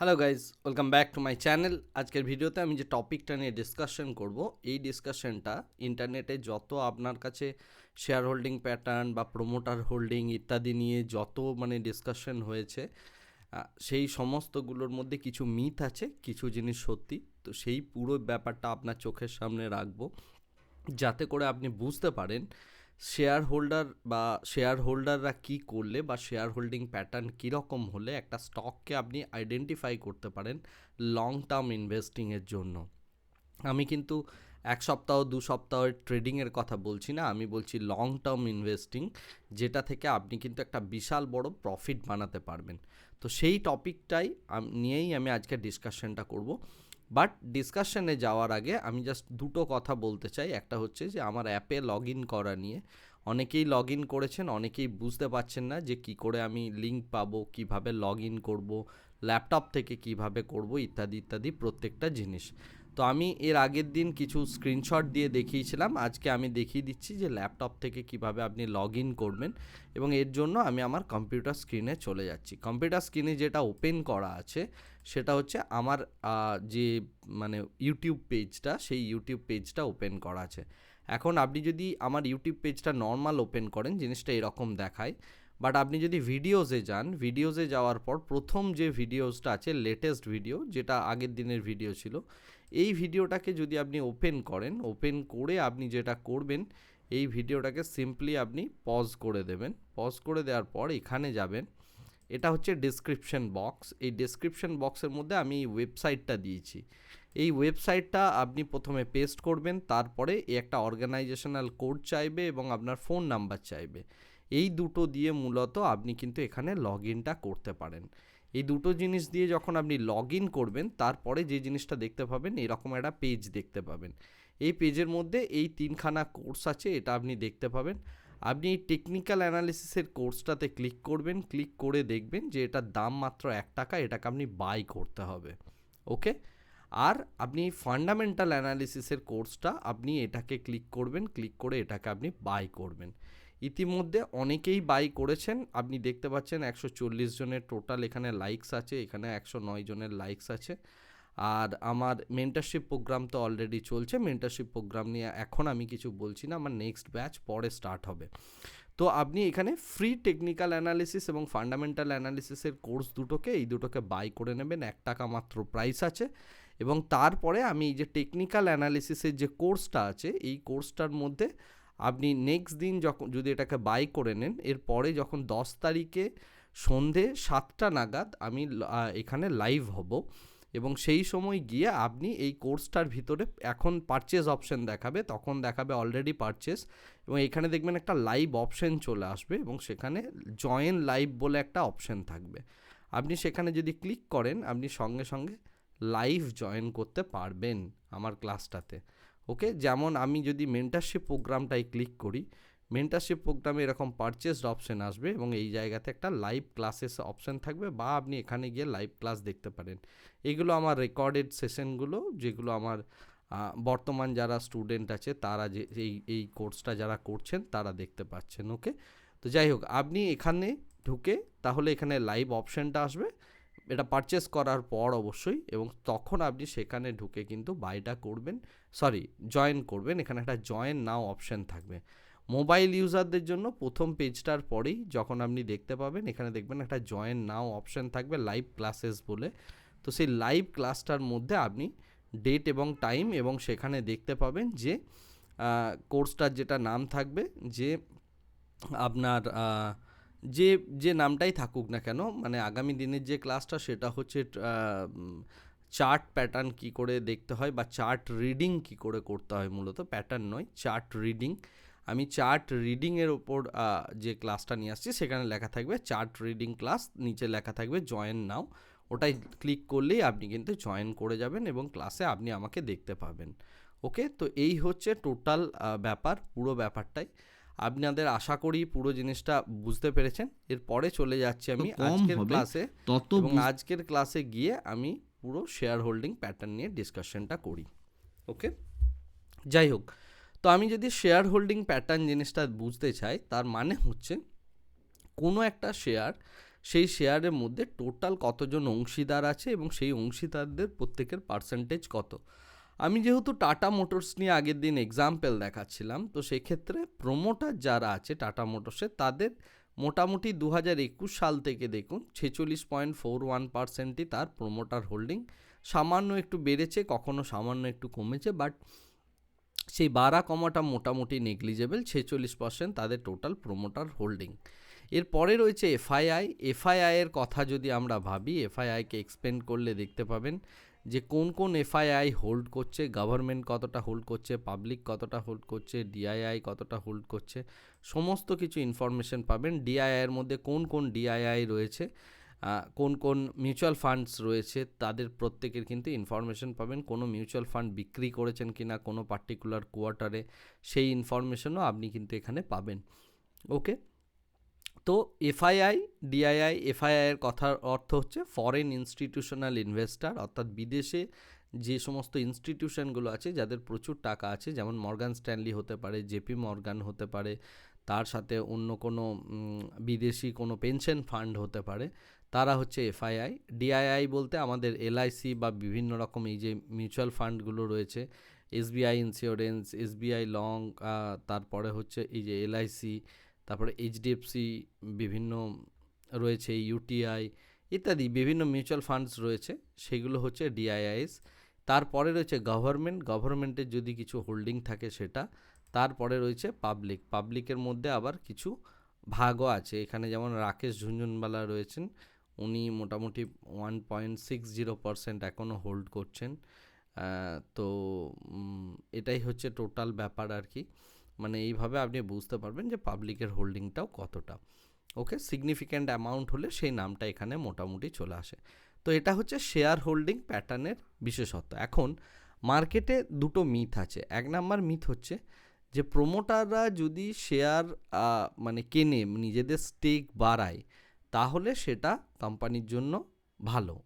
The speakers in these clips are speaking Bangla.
Hello guys welcome back to my channel আজকের ভিডিওতে আমি যে টপিকটা নিয়ে ডিসকাশন করব, এই ডিসকাশনটা ইন্টারনেটে যত আপনার কাছে শেয়ার হোল্ডিং প্যাটার্ন বা প্রোমোটার হোল্ডিং ইত্যাদি নিয়ে যত মানে ডিসকাশন হয়েছে সেই সমস্তগুলোর মধ্যে কিছু মিথ আছে, কিছু জিনিস সত্যি। তো সেই পুরো ব্যাপারটা আপনার চোখের সামনে রাখব, যাতে করে আপনি বুঝতে পারেন শেয়ার হোল্ডার বা শেয়ার হোল্ডাররা কী করলে বা শেয়ার হোল্ডিং প্যাটার্ন কীরকম হলে একটা স্টককে আপনি আইডেন্টিফাই করতে পারেন লং টার্ম ইনভেস্টিংয়ের জন্য? আমি কিন্তু এক সপ্তাহ, দু সপ্তাহের ট্রেডিংয়ের কথা বলছি না, আমি বলছি লং টার্ম ইনভেস্টিং, যেটা থেকে আপনি কিন্তু একটা বিশাল বড় প্রফিট বানাতে পারবেন। তো সেই টপিকটাই নিয়েই আমি আজকে ডিসকাশনটা করব। বাট ডিসকাশনে যাওয়ার আগে আমি জাস্ট দুটো কথা বলতে চাই। একটা হচ্ছে যে, আমার অ্যাপে লগ ইন করা নিয়ে। অনেকেই লগ ইন করেছেন, অনেকেই বুঝতে পারছেন না যে, কি করে আমি লিঙ্ক পাবো, কীভাবে লগ ইন করব ল্যাপটপ থেকে কীভাবে করব, ইত্যাদি ইত্যাদি প্রত্যেকটা জিনিস। তো আমি এর আগের দিন কিছু স্ক্রিনশট দিয়ে দেখিয়েছিলাম। আজকে আমি দেখিয়ে দিচ্ছি যে ল্যাপটপ থেকে কীভাবে আপনি লগ ইন করবেন এবং এর জন্য আমি আমার কম্পিউটার স্ক্রিনে চলে যাচ্ছি। কম্পিউটার স্ক্রিনে যেটা ওপেন করা আছে, সেটা হচ্ছে আমার যে মানে ইউটিউব পেজটা সেই ইউটিউব পেজটা ওপেন করা আছে। এখন আপনি যদি আমার ইউটিউব পেজটা নর্মাল ওপেন করেন, জিনিসটা এরকম দেখায়। বাট আপনি যদি ভিডিওসে যান ভিডিওসে যাওয়ার পর প্রথম যে ভিডিওসটা আছে লেটেস্ট ভিডিও যেটা আগের দিনের ভিডিও ছিল এই ভিডিওটাকে যদি আপনি ওপেন করেন ওপেন করে আপনি যেটা করবেন, এই ভিডিওটাকে সিম্পলি আপনি পজ করে দেবেন। পজ করে দেওয়ার পর এখানে যাবেন। এটা হচ্ছে ডেসক্রিপশন বক্স এই ডেসক্রিপশন বক্সের মধ্যে আমি ওয়েবসাইটটা দিয়েছি। এই ওয়েবসাইটটা আপনি প্রথমে পেস্ট করবেন, তারপরে একটা অর্গানাইজেশনাল কোড চাইবে এবং আপনার ফোন নাম্বার চাইবে। এই দুটো দিয়ে মূলত আপনি কিন্তু এখানে লগ ইনটা করতে পারেন। এই দুটো জিনিস দিয়ে যখন আপনি লগ ইন করবেন, তারপরে যে জিনিসটা দেখতে পাবেন, এরকম একটা পেজ দেখতে পাবেন। এই পেজের মধ্যে এই তিনখানা কোর্স আছে, এটা আপনি দেখতে পাবেন। আপনি এই টেকনিক্যাল অ্যানালিসিসের কোর্সটাতে ক্লিক করবেন ক্লিক করে দেখবেন যে এটার দাম মাত্র এক টাকা, এটাকে আপনি বাই করতে হবে। ওকে আর আপনি ফান্ডামেন্টাল অ্যানালিসিসের কোর্সটা আপনি এটাকে ক্লিক করবেন ক্লিক করে এটাকে আপনি বাই করবেন। ইতিমধ্যে অনেকেই বাই করেছেন। আপনি দেখতে পাচ্ছেন একশো চল্লিশ জনের টোটাল এখানে লাইকস আছে, এখানে একশো নয় জনের লাইকস আছে। আর আমার মেন্টারশিপ প্রোগ্রাম তো অলরেডি চলছে। মেন্টারশিপ প্রোগ্রাম নিয়ে এখন আমি কিছু বলছি না, আমার নেক্সট ব্যাচ পরে স্টার্ট হবে। তো আপনি এখানে ফ্রি টেকনিক্যাল অ্যানালিসিস এবং ফান্ডামেন্টাল অ্যানালিসিসের কোর্স দুটোকে, এই দুটোকে বাই করে নেবেন। এক টাকা মাত্র প্রাইস আছে। এবং তারপরে আমি এই যে টেকনিক্যাল অ্যানালিসিসের যে কোর্সটা আছে, এই কোর্সটার মধ্যে আপনি নেক্সট দিন যখন, যদি এটাকে বাই করে নেন এরপরে যখন দশ তারিখে সন্ধে সাতটা নাগাদ আমি এখানে লাইভ হব। এবং সেই সময় গিয়ে আপনি এই কোর্সটার ভিতরে এখন পারচেজ অপশন দেখাবে, তখন দেখাবে অলরেডি পারচেস এবং এখানে দেখবেন একটা লাইভ অপশন চলে আসবে এবং সেখানে জয়েন লাইভ বলে একটা অপশন থাকবে। আপনি সেখানে যদি ক্লিক করেন, আপনি সঙ্গে সঙ্গে লাইভ জয়েন করতে পারবেন আমার ক্লাসটাতে ওকে যেমন আমি যদি মেন্টারশিপ প্রোগ্রামটাই ক্লিক করি মেন্টারশিপ প্রোগ্রামে এরকম পারচেসড অপশন আসবে এবং এই জায়গাতে একটা লাইভ ক্লাসেস অপশন থাকবে বা আপনি এখানে গিয়ে লাইভ ক্লাস দেখতে পারেন। এগুলো আমার রেকর্ডেড সেশনগুলো যেগুলো আমার বর্তমান যারা স্টুডেন্ট আছে তারা যে, এই এই কোর্সটা যারা করছেন তারা দেখতে পাচ্ছেন ওকে তো যাই হোক, আপনি এখানে ঢুকে তাহলে এখানে লাইভ অপশনটা আসবে। এটা পারচেস করার পর অবশ্যই এবং তখন আপনি সেখানে ঢুকে কিন্তু বাইটা করবেন সরি জয়েন করবেন। এখানে একটা জয়েন নাও অপশন থাকবে। মোবাইল ইউজারদের জন্য প্রথম পেজটার পরেই যখন আপনি দেখতে পাবেন, এখানে দেখবেন একটা জয়েন নাও অপশন থাকবে লাইভ ক্লাসেস বলে। তো সেই লাইভ ক্লাসটার মধ্যে আপনি ডেট এবং টাইম এবং সেখানে দেখতে পাবেন যে কোর্সটার যেটা নাম থাকবে, যে আপনার যে যে নামটাই থাকুক না কেন মানে আগামী দিনের যে ক্লাসটা সেটা হচ্ছে চার্ট প্যাটার্ন কি করে দেখতে হয় বা চার্ট রিডিং কি করে করতে হয় মূলত, প্যাটার্ন নয়, চার্ট রিডিং। আমি চার্ট রিডিংয়ের ওপর যে ক্লাসটা নিয়ে আসছি সেখানে লেখা থাকবে চার্ট রিডিং ক্লাস, নিচে লেখা থাকবে জয়েন নাও। ওটাই ক্লিক করলেই আপনি কিন্তু জয়েন করে যাবেন এবং ক্লাসে আপনি আমাকে দেখতে পাবেন। ওকে? তো এই হচ্ছে টোটাল ব্যাপার, পুরো ব্যাপারটাই। আপনাদের আশা করি পুরো জিনিসটা বুঝতে পেরেছেন। এরপরে চলে যাচ্ছি আমি আজকের ক্লাসে তত এবং আজকের ক্লাসে গিয়ে আমি পুরো শেয়ার হোল্ডিং প্যাটার্ন নিয়ে ডিসকাশনটা করি। ওকে যাই হোক তো আমি যদি শেয়ার হোল্ডিং প্যাটার্ন জিনিসটা বুঝতে চাই তার মানে হচ্ছে কোনো একটা শেয়ার সেই শেয়ারের মধ্যে টোটাল কতজন অংশীদার আছে এবং সেই অংশীদারদের প্রত্যেকের পার্সেন্টেজ কত? আমি যেহেতু টাটা মোটরস নিয়ে আগের দিন এক্সাম্পল দেখাচ্ছিলাম, তো সেক্ষেত্রে প্রোমোটার যারা আছে টাটা মোটরসের তাদের মোটামুটি দু হাজার একুশ সাল থেকে দেখুন ছেচল্লিশ পয়েন্ট ফোর ওয়ান পার্সেন্টই তার প্রোমোটার হোল্ডিং সামান্য একটু বেড়েছে, কখনো সামান্য একটু কমেছে বাট সেই বাড়া কমাটা মোটামুটি নেগলিজেবল ছেচল্লিশ পার্সেন্ট তাদের টোটাল প্রোমোটার হোল্ডিং এরপরে রয়েছে এফআইআই এফআইআইয়ের কথা যদি আমরা ভাবি এফআইআইকে এক্সপ্লেন করলে দেখতে পাবেন যে কোন কোন এফআইআই হোল্ড করছে গভর্নমেন্ট কতটা হোল্ড করছে পাবলিক কতটা হোল্ড করছে ডিআইআই কতটা হোল্ড করছে, সমস্ত কিছু ইনফরমেশন পাবেন। ডিআইআইয়ের মধ্যে কোন কোন ডিআইআই রয়েছে কোন কোন মিউচুয়াল ফান্ডস রয়েছে, তাদের প্রত্যেকের কিন্তু ইনফরমেশন পাবেন। কোনো মিউচুয়াল ফান্ড বিক্রি করেছেন কি না কোনো পার্টিকুলার কোয়ার্টারে সেই ইনফরমেশনও আপনি কিন্তু এখানে পাবেন। ওকে তো এফআইআই, ডিআইআই এফআইআইয়ের কথার অর্থ হচ্ছে ফরেন ইনস্টিটিউশনাল ইনভেস্টার অর্থাৎ বিদেশে যে সমস্ত ইনস্টিটিউশনগুলো আছে, যাদের প্রচুর টাকা আছে, যেমন মর্গান স্ট্যানলি হতে পারে, জেপি মর্গান হতে পারে, তার সাথে অন্য কোনো বিদেশি কোনো পেনশন ফান্ড হতে পারে, তারা হচ্ছে এফআইআই। ডিআইআই বলতে আমাদের এলআইসি বা বিভিন্ন রকম এই যে মিউচুয়াল ফান্ডগুলো রয়েছে এসবিআই ইন্স্যুরেন্স এসবিআই লং তারপরে হচ্ছে এই যে এলআইসি তারপরে এইচডিএফসি বিভিন্ন রয়েছে ইউটিআই ইত্যাদি বিভিন্ন মিউচুয়াল ফান্ডস রয়েছে, সেগুলো হচ্ছে ডিআইআইএস তারপরে রয়েছে গভর্নমেন্ট গভর্নমেন্টের যদি কিছু হোল্ডিং থাকে সেটা। তারপরে রয়েছে পাবলিক পাবলিকের মধ্যে আবার কিছু ভাগও আছে। এখানে যেমন রাকেশ ঝুনঝুনবালা রয়েছেন, উনি মোটামুটি one point six zero percent এখনও হোল্ড করছেন। তো এটাই হচ্ছে টোটাল ব্যাপার আর কি। মানে এইভাবে আপনি বুঝতে পারবেন যে পাবলিকের হোল্ডিংটাও কতটা। ওকে? সিগনিফিক্যান্ট অ্যামাউন্ট হলে সেই নামটা এখানে মোটামুটি চলে আসে। তো এটা হচ্ছে শেয়ার হোল্ডিং প্যাটার্নের বিশেষত্ব। এখন মার্কেটে দুটো মিথ আছে। এক নাম্বার মিথ হচ্ছে যে প্রোমোটাররা যদি শেয়ার মানে কেনে, নিজেদের স্টেক বাড়ায়, তাহলে সেটা কোম্পানির জন্য ভালো।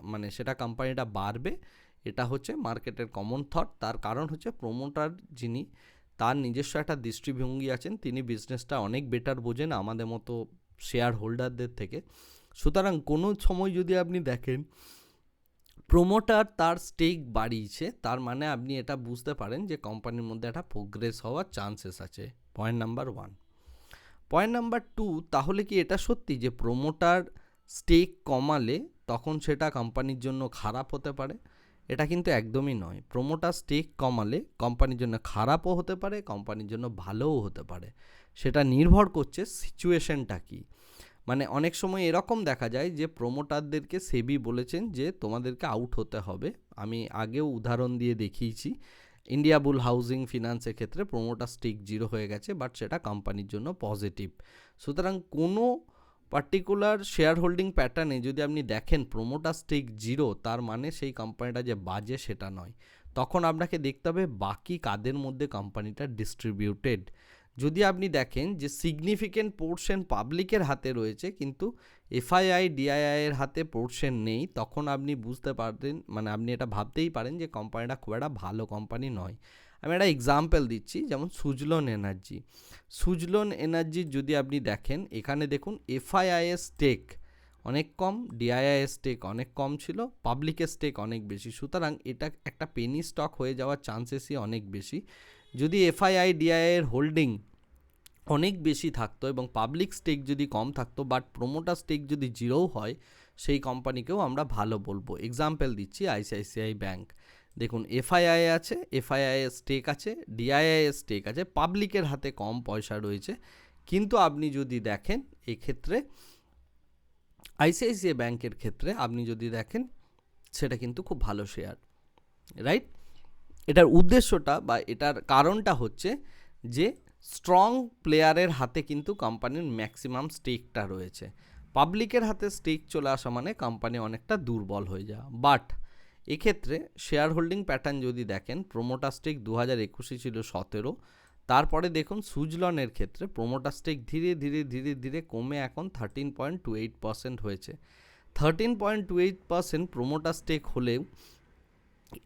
মানে সেটা কোম্পানিটা বাড়বে। এটা হচ্ছে মার্কেটের কমন থট। তার কারণ হচ্ছে প্রোমোটার যিনি তার নিজস্ব একটা দৃষ্টিভঙ্গি আছেন, তিনি বিজনেসটা অনেক বেটার বোঝেন আমাদের মতো শেয়ার হোল্ডারদের থেকে। সুতরাং কোনো সময় যদি আপনি দেখেন প্রোমোটার তার স্টেক বাড়িয়েছে, তার মানে আপনি এটা বুঝতে পারেন যে কোম্পানির মধ্যে একটা প্রোগ্রেস হওয়ার চান্সেস আছে। Point number one point number two তাহলে কি এটা সত্যি যে প্রোমোটার স্টেক কমালে তখন সেটা কোম্পানির জন্য খারাপ হতে পারে? এটা কিন্তু একদমই নয়। প্রোমোটার স্টেক কমালে কোম্পানির জন্য খারাপও হতে পারে কোম্পানির জন্য ভালোও হতে পারে। সেটা নির্ভর করছে সিচুয়েশনটা কী। মানে অনেক সময় এরকম দেখা যায় যে প্রোমোটারদেরকে সেবি বলেছেন যে তোমাদেরকে আউট হতে হবে। আমি আগেও উদাহরণ দিয়ে দেখিয়েছি। ইন্ডিয়া বুল হাউজিং ফিনান্সের ক্ষেত্রে প্রোমোটার স্টেক জিরো হয়ে গেছে বাট সেটা কোম্পানির জন্য পজিটিভ সুতরাং কোনো পার্টিকুলার শেয়ার হোল্ডিং প্যাটার্নে যদি আপনি দেখেন প্রোমোটার স্টেক জিরো তার মানে সেই কোম্পানিটা যে বাজে সেটা নয়। তখন আপনাকে দেখতে হবে বাকি কাদের মধ্যে কোম্পানিটা ডিস্ট্রিবিউটেড যদি আপনি দেখেন যে সিগনিফিকেন্ট পোর্শন পাবলিকের হাতে রয়েছে, কিন্তু এফআইআই ডিআইআই এর হাতে পোর্শন নেই, তখন আপনি বুঝতে পারবেন মানে আপনি এটা ভাবতেই পারেন যে কোম্পানিটা খুব একটা ভালো কোম্পানি নয়। আমি একটা এক্সাম্পল দিচ্ছি, যেমন সুজলন এনার্জি। সুজলন এনার্জির যদি আপনি দেখেন, এখানে দেখুন এফআইআইএস স্টেক অনেক কম ডিআইআইএস স্টেক অনেক কম ছিল পাবলিকের স্টেক অনেক বেশি। সুতরাং এটা একটা পেনি স্টক হয়ে যাওয়ার চান্সেসই অনেক বেশি। যদি এফআইআই ডিআইআই এর হোল্ডিং অনেক বেশি থাকতো এবং পাবলিক স্টেক যদি কম থাকতো বাট প্রোমোটার স্টেক যদি জিরোও হয়, সেই কোম্পানিকেও আমরা ভালো বলব। এক্সাম্পল দিচ্ছি আইসিআইসিআই ব্যাঙ্ক দেখুন এফআইআই আছে এফআইআই স্টেক আছে ডিআইআই স্টেক আছে পাবলিকের হাতে কম পয়সা রয়েছে। কিন্তু আপনি যদি দেখেন, এক্ষেত্রে আইসিআইসিআই ব্যাংকের ক্ষেত্রে আপনি যদি দেখেন, সেটা কিন্তু খুব ভালো শেয়ার রাইট এটার উদ্দেশ্যটা বা এটার কারণটা হচ্ছে যে স্ট্রং প্লেয়ারের হাতে কিন্তু কোম্পানির ম্যাক্সিমাম স্টেকটা রয়েছে। পাবলিকের হাতে স্টেক চলে আসা মানে কোম্পানি অনেকটা দুর্বল হয়ে যাওয়া। বাট এক্ষেত্রে শেয়ার হোল্ডিং প্যাটার্ন যদি দেখেন প্রোমোটার স্টেক দু হাজার একুশে ছিল সতেরো, তারপরে দেখুন সুজলনের ক্ষেত্রে প্রোমোটার স্টেক ধীরে ধীরে ধীরে ধীরে কমে এখন thirteen point two eight percent হয়েছে। Thirteen point two eight percent promoter stake হলেও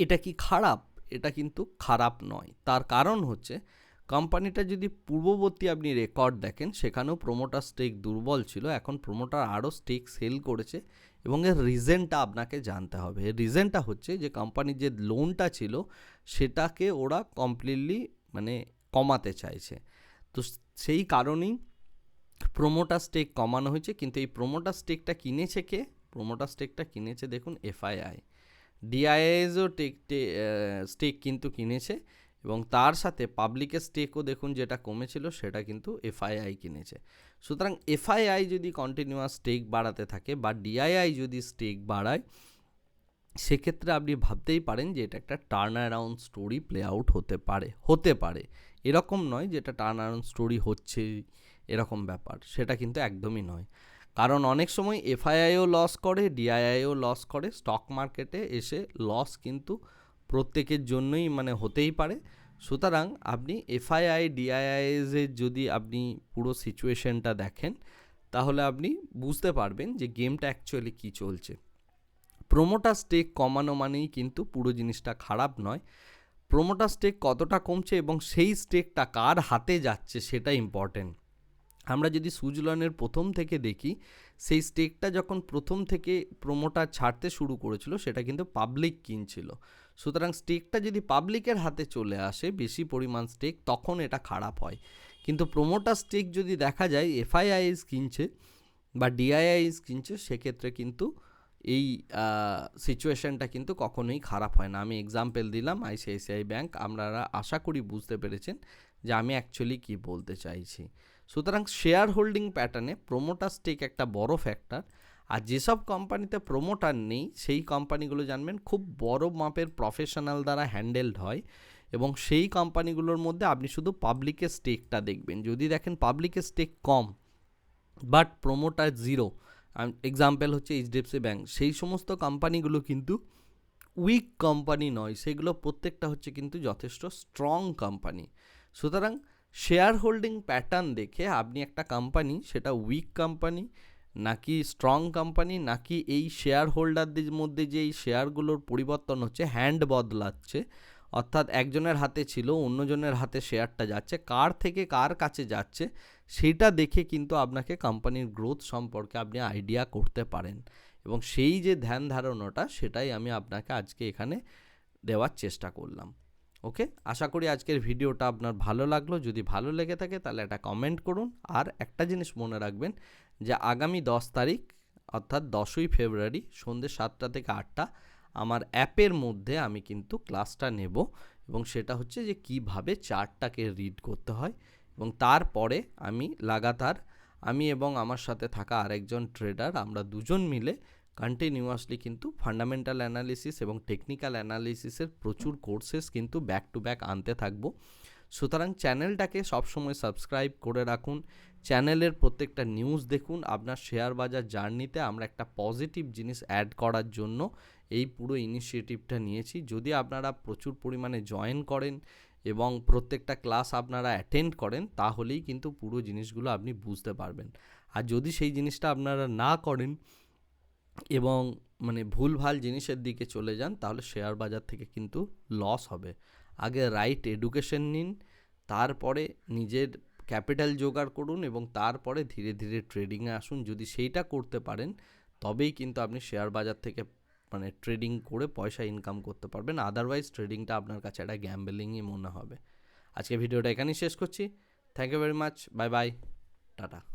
এটা কি খারাপ? এটা কিন্তু খারাপ নয়। তার কারণ হচ্ছে কোম্পানিটা যদি পূর্ববর্তী আপনি রেকর্ড দেখেন, সেখানেও প্রোমোটার স্টেক দুর্বল ছিল। এখন প্রোমোটার আরও স্টেক সেল করেছে। এবং এর রিজনটা আপনাকে জানতে হবে। এর রিজনটা হচ্ছে যে কোম্পানির যে লোনটা ছিল, সেটাকে ওরা কমপ্লিটলি মানে কমাতে চাইছে। তো সেই কারণেই প্রোমোটার স্টেক কমানো হয়েছে, কিন্তু এই প্রোমোটার স্টেকটা কিনেছে কে? প্রোমোটার স্টেকটা কিনেছে দেখুন এফআইআই ডিআইএসও টেক স্টেক কিন্তু কিনেছে। এবং তার সাথে পাবলিকের স্টেকও দেখুন যেটা কমেছিল সেটা কিন্তু এফআইআই কিনেছে। সুতরাং এফআইআই যদি কন্টিনিউয়াস স্টেক বাড়াতে থাকে বা ডিআইআই যদি স্টেক বাড়ায়, সেক্ষেত্রে আপনি ভাবতেই পারেন যে এটা একটা turn around story play out হতে পারে হতে পারে। এরকম নয় যে এটা টার্ন অ্যারাউন্ড স্টোরি হচ্ছে এরকম ব্যাপার, সেটা কিন্তু একদমই নয়। কারণ অনেক সময় এফআইআইও লস করে, ডিআইআইও লস করে স্টক মার্কেটে এসে লস কিন্তু প্রত্যেকের জন্যই মানে হতেই পারে। সুতরাং আপনি এফআইআই ডিআইআইএসের যদি আপনি পুরো সিচুয়েশনটা দেখেন, তাহলে আপনি বুঝতে পারবেন যে গেমটা অ্যাকচুয়ালি কী চলছে। প্রোমোটার স্টেক কমানো মানেই কিন্তু পুরো জিনিসটা খারাপ নয়। প্রোমোটার স্টেক কতটা কমছে এবং সেই স্টেকটা কার হাতে যাচ্ছে সেটা ইম্পর্টেন্ট আমরা যদি সুজলনের প্রথম থেকে দেখি, সেই স্টেকটা যখন প্রথম থেকে প্রোমোটার ছাড়তে শুরু করেছিল, সেটা কিন্তু পাবলিক কিনছিল। সুতরাং স্টেকটা যদি পাবলিকের হাতে চলে আসে, বেশি পরিমাণ স্টেক, তখন এটা খারাপ হয়। কিন্তু প্রোমোটার স্টেক যদি দেখা যায় এফআইআইএস কিনছে বা ডিআইআইএস কিনছে, সেক্ষেত্রে কিন্তু এই সিচুয়েশনটা কিন্তু কখনোই খারাপ হয় না। আমি এক্সাম্পল দিলাম, আইসিআইসিআই ব্যাংক। আপনারা আশা করি বুঝতে পেরেছেন যে আমি অ্যাকচুয়ালি কী বলতে চাইছি। সুতরাং শেয়ার হোল্ডিং প্যাটার্নে প্রোমোটার স্টেক একটা বড় ফ্যাক্টর। আর যেসব কোম্পানিতে প্রোমোটার নেই, সেই কোম্পানিগুলো জানবেন, খুব বড় মাপের প্রফেশনাল দ্বারা হ্যান্ডেলড হয় এবং সেই কোম্পানিগুলোর মধ্যে আপনি শুধু পাবলিকের স্টেকটা দেখবেন। যদি দেখেন পাবলিকের স্টেক কম বাট প্রোমোটার জিরো এক্সাম্পল হচ্ছে এইচডিএফসি ব্যাঙ্ক সেই সমস্ত কোম্পানিগুলো কিন্তু উইক কোম্পানি নয়, সেগুলো প্রত্যেকটা হচ্ছে কিন্তু যথেষ্ট স্ট্রং কোম্পানি সুতরাং শেয়ার হোল্ডিং প্যাটার্ন দেখে আপনি একটা কোম্পানি সেটা উইক কোম্পানি নাকি স্ট্রং কোম্পানি নাকি এই শেয়ার হোল্ডারদের মধ্যে যে এই শেয়ারগুলোর পরিবর্তন হচ্ছে হ্যান্ড বদলাচ্ছে, অর্থাৎ একজনের হাতে ছিল, অন্যজনের হাতে শেয়ারটা যাচ্ছে, কার থেকে কার কাছে যাচ্ছে, সেটা দেখে কিন্তু আপনাকে কোম্পানির গ্রোথ সম্পর্কে আপনি আইডিয়া করতে পারেন। এবং সেই যে ধ্যান ধারণাটা, সেটাই আমি আপনাকে আজকে এখানে দেওয়ার চেষ্টা করলাম। ওকে? আশা করি আজকের ভিডিওটা আপনার ভালো লাগল। যদি ভালো লেগে থাকে তাহলে একটা কমেন্ট করুন। আর একটা জিনিস মনে রাখবেন যে আগামী দশ তারিখ, অর্থাৎ দশই ফেব্রুয়ারি সন্ধ্যে সাতটা থেকে আটটা, আমার অ্যাপের মধ্যে আমি কিন্তু ক্লাসটা নেব এবং সেটা হচ্ছে যে কীভাবে চার্টটাকে রিড করতে হয় এবং তারপরে আমি লাগাতার আমি এবং আমার সাথে থাকা আরেকজন ট্রেডার আমরা দুজন মিলে কন্টিনিউয়াসলি কিন্তু ফান্ডামেন্টাল অ্যানালিসিস এবং টেকনিক্যাল অ্যানালিসিসের প্রচুর কোর্সেস কিন্তু ব্যাক টু ব্যাক আনতে থাকব। সুতরাং চ্যানেলটাকে সবসময় সাবস্ক্রাইব করে রাখুন। চ্যানেলের প্রত্যেকটা নিউজ দেখুন, আপনার শেয়ার বাজার জার্নিতে আমরা একটা পজিটিভ জিনিস অ্যাড করার জন্য এই পুরো ইনিশিয়েটিভটা নিয়েছি। যদি আপনারা প্রচুর পরিমাণে জয়েন করেন এবং প্রত্যেকটা ক্লাস আপনারা অ্যাটেন্ড করেন, তাহলেই কিন্তু পুরো জিনিসগুলো আপনি বুঝতে পারবেন। আর যদি সেই জিনিসটা আপনারা না করেন এবং মানে ভুলভাল জিনিসের দিকে চলে যান, তাহলে শেয়ার বাজার থেকে কিন্তু লস হবে। আগে রাইট এডুকেশন নিন, তারপরে নিজের ক্যাপিটাল জোগাড় করুন এবং তারপরে ধীরে ধীরে ট্রেডিংয়ে আসুন। যদি সেইটা করতে পারেন, তবেই কিন্তু আপনি শেয়ার বাজার থেকে মানে ট্রেডিং করে পয়সা ইনকাম করতে পারবেন। আদারওয়াইজ ট্রেডিংটা আপনার কাছে একটা গ্যাম্বেলিংই মনে হবে। আজকে ভিডিওটা এখানেই শেষ করছি। Thank you very much bye bye tata